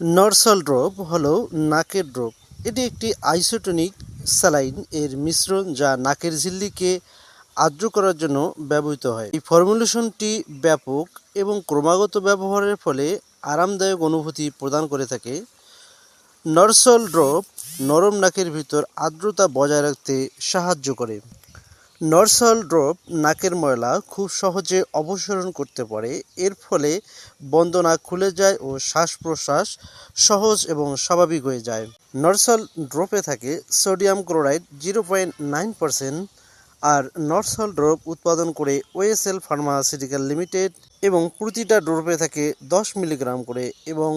নরসল drop হলো নাকের drop এটি একটি আইসোটনিক স্যালাইন, এর মিশ্রণ যা নাকের ঝিল্লিকে আর্দ্র করার জন্য ব্যবহৃত হয়। এই ফর্মুলেশনটি ব্যাপক এবং ক্রমাগত ব্যবহারের ফলে আরামদায়ক অনুভূতি প্রদান করে থাকে। নরসল ড্রপ নরম নাকের ভিতর আর্দ্রতা বজায় রাখতে সাহায্য করে। নরসল ড্রপ নাকের ময়লা খুব সহজে অপসারণ করতে পারে। এর ফলে বন্দনা খুলে যায় ও শ্বাস প্রশ্বাস সহজ এবং স্বাভাবিক হয়ে যায়। নরসল ড্রপে থাকে sodium chloride zero point nine আর নরসল ড্রপ উৎপাদন করে ওয়েসেল ফার্মাসিউটিক্যাল লিমিটেড এবং প্রতিটা ড্রপে থাকে দশ মিলিগ্রাম করে এবং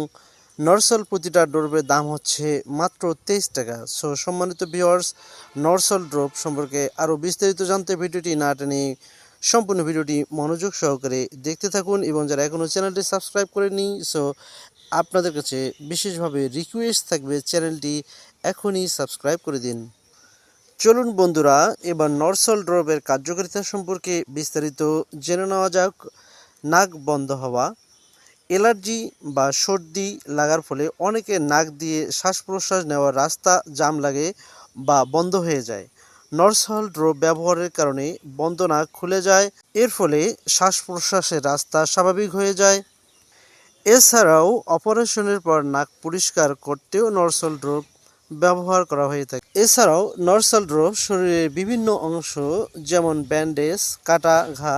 নরসল প্রতিটা ড্রপের দাম হচ্ছে মাত্র তেইশ টাকা। সো সম্মানিত ভিওয়ার্স নরসল ড্রপ সম্পর্কে আরও বিস্তারিত জানতে ভিডিওটি না টেনে সম্পূর্ণ ভিডিওটি মনোযোগ সহকারে দেখতে থাকুন এবং যারা এখনও চ্যানেলটি সাবস্ক্রাইব করেনি সো আপনাদের কাছে বিশেষভাবে রিকোয়েস্ট থাকবে চ্যানেলটি এখনই সাবস্ক্রাইব করে দিন। চলুন বন্ধুরা, এবার নরসল ড্রপের কার্যকারিতা সম্পর্কে বিস্তারিত জেনে নেওয়া যাক। নাক বন্ধ হওয়া। অ্যালার্জি বা সর্দি লাগার ফলে অনেকে নাক দিয়ে শ্বাস প্রশ্বাস নেওয়ার রাস্তা জাম লাগে বা বন্ধ হয়ে যায়। নরসল ড্রপ ব্যবহারের কারণে বন্ধ নাক খুলে যায়, এর ফলে শ্বাস প্রশ্বাসের রাস্তা স্বাভাবিক হয়ে যায়। এছাড়াও অপারেশনের পর নাক পরিষ্কার করতেও নরসল ড্রপ ব্যবহার করা হয়ে থাকে। এছাড়াও নরসল ড্রপ শরীরের বিভিন্ন অংশ যেমন ব্যান্ডেজ, কাটা, ঘা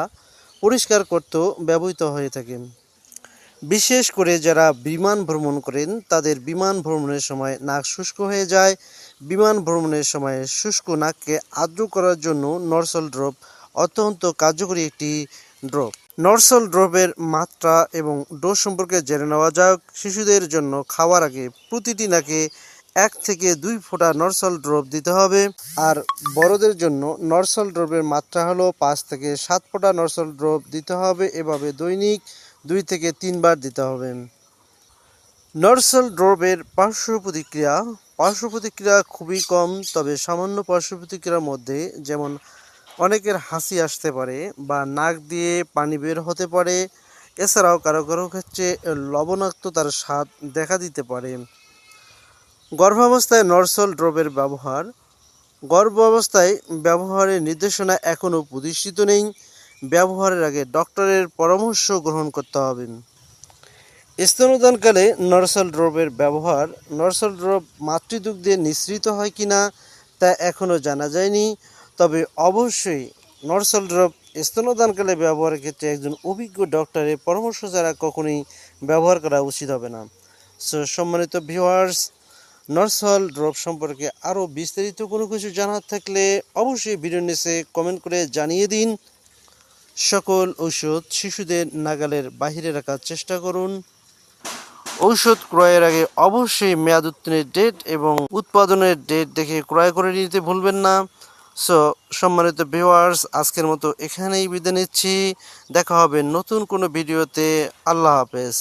পরিষ্কার করতেও ব্যবহৃত হয়ে থাকে। বিশেষ করে যারা বিমান ভ্রমণ করেন, তাদের বিমান ভ্রমণের সময় নাক শুষ্ক হয়ে যায়। বিমান ভ্রমণের সময় শুষ্ক নাককে আর্দ্র করার জন্য নরসল ড্রপ অত্যন্ত কার্যকরী একটি ড্রপ। নরসল ড্রপের মাত্রা এবং ডোজ সম্পর্কে জেনে নেওয়া যাক। শিশুদের জন্য খাওয়ার আগে প্রতিটি নাকে এক থেকে দুই ফোঁটা নরসল ড্রপ দিতে হবে। আর বড়দের জন্য নরসল ড্রপের মাত্রা হলো পাঁচ থেকে সাত ফোঁটা নরসল ড্রপ দিতে হবে। এভাবে দৈনিক দুই থেকে তিনবার দিতে হবে। নরসল ড্রপের পার্শ্ব প্রতিক্রিয়া পার্শ্ব প্রতিক্রিয়া খুবই কম, তবে সামান্য পার্শ্ব প্রতিক্রিয়ার মধ্যে যেমন অনেকের হাসি আসতে পারে বা নাক দিয়ে পানি বের হতে পারে, এছাড়াও কারও কারও ক্ষেত্রে লবণাক্ততার স্বাদ দেখা দিতে পারে। গর্ভাবস্থায় নরসল ড্রপের ব্যবহার গর্ভ অবস্থায় ব্যবহারের নির্দেশনা এখনও প্রতিষ্ঠিত নেই। ব্যবহারের আগে ডক্টরের পরামর্শ গ্রহণ করতে হবে। স্তনদানকালে নরসল ড্রপের ব্যবহার, নরসল ড্রপ মাতৃদুগ্ধে নিঃসৃত হয় কি না তা এখনও জানা যায়নি। তবে অবশ্যই নরসল ড্রপ স্তনদানকালে ব্যবহারের ক্ষেত্রে একজন অভিজ্ঞ ডক্টরের পরামর্শ ছাড়া কখনোই ব্যবহার করা উচিত হবে না। সো, সম্মানিত ভিউয়ার্স, নরসল ড্রপ সম্পর্কে আরও বিস্তারিত কোনো কিছু জানার থাকলে অবশ্যই ভিডিও নিচে কমেন্ট করে জানিয়ে দিন। সকল ঔষধ শিশুদের নাগালের বাহিরে রাখার চেষ্টা করুন। ঔষধ ক্রয়ের আগে অবশ্যই মেয়াদ উত্তীর্ণের ডেট এবং উৎপাদনের ডেট দেখে ক্রয় করে নিতে ভুলবেন না। সো সম্মানিত ভিউয়ার্স আজকের মতো এখানেই বিদায় নিচ্ছি। দেখা হবে নতুন কোনো ভিডিওতে। আল্লাহ হাফেজ।